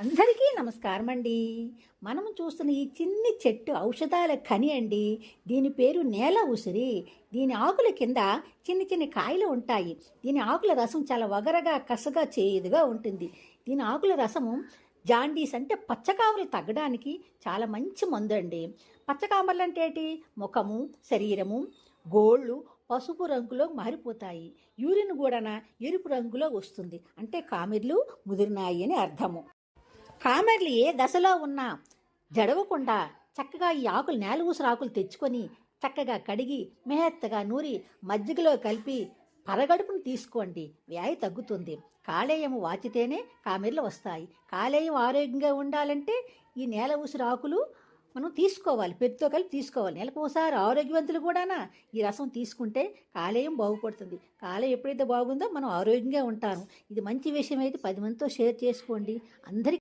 అందరికీ నమస్కారం అండి మనం చూస్తున్న ఈ చిన్ని చెట్టు ఔషధాల కని అండి. దీని పేరు నేల ఉసిరి. దీని ఆకుల కింద చిన్న చిన్న కాయలు ఉంటాయి. దీని ఆకుల రసం చాలా వగరగా కసగా చేదుగా ఉంటుంది. దీని ఆకుల రసము జాండీస్ అంటే పచ్చకామలు తగ్గడానికి చాలా మంచి మందు అండి. పచ్చకామలు అంటే ఏంటి? ముఖము శరీరము గోళ్ళు పసుపు రంగులో మారిపోతాయి. యూరిన్ కూడా ఎరుపు రంగులో వస్తుంది. అంటే కామెర్లు ముదిరినాయి అని అర్థము. కామెర్లు ఏ దశలో ఉన్నా జడవకుండా చక్కగా ఈ ఆకులు నేలూసర ఆకులు తెచ్చుకొని చక్కగా కడిగి మెహత్తగా నూరి మజ్జిగలో కలిపి పరగడుపును తీసుకోండి. వ్యాధి తగ్గుతుంది. కాలేయం వాచితేనే కామెర్లు వస్తాయి. కాలేయం ఆరోగ్యంగా ఉండాలంటే ఈ నేల ఉసిరి ఆకులు మనం తీసుకోవాలి. పెట్టుతో కలిపి తీసుకోవాలి. నెలకు ఒకసారి ఆరోగ్యవంతులు కూడానా ఈ రసం తీసుకుంటే కాలేయం బాగుపడుతుంది. కాలేయం ఎప్పుడైతే బాగుందో మనం ఆరోగ్యంగా ఉంటాము. ఇది మంచి విషయం అయితే పది మందితో షేర్ చేసుకోండి. అందరికీ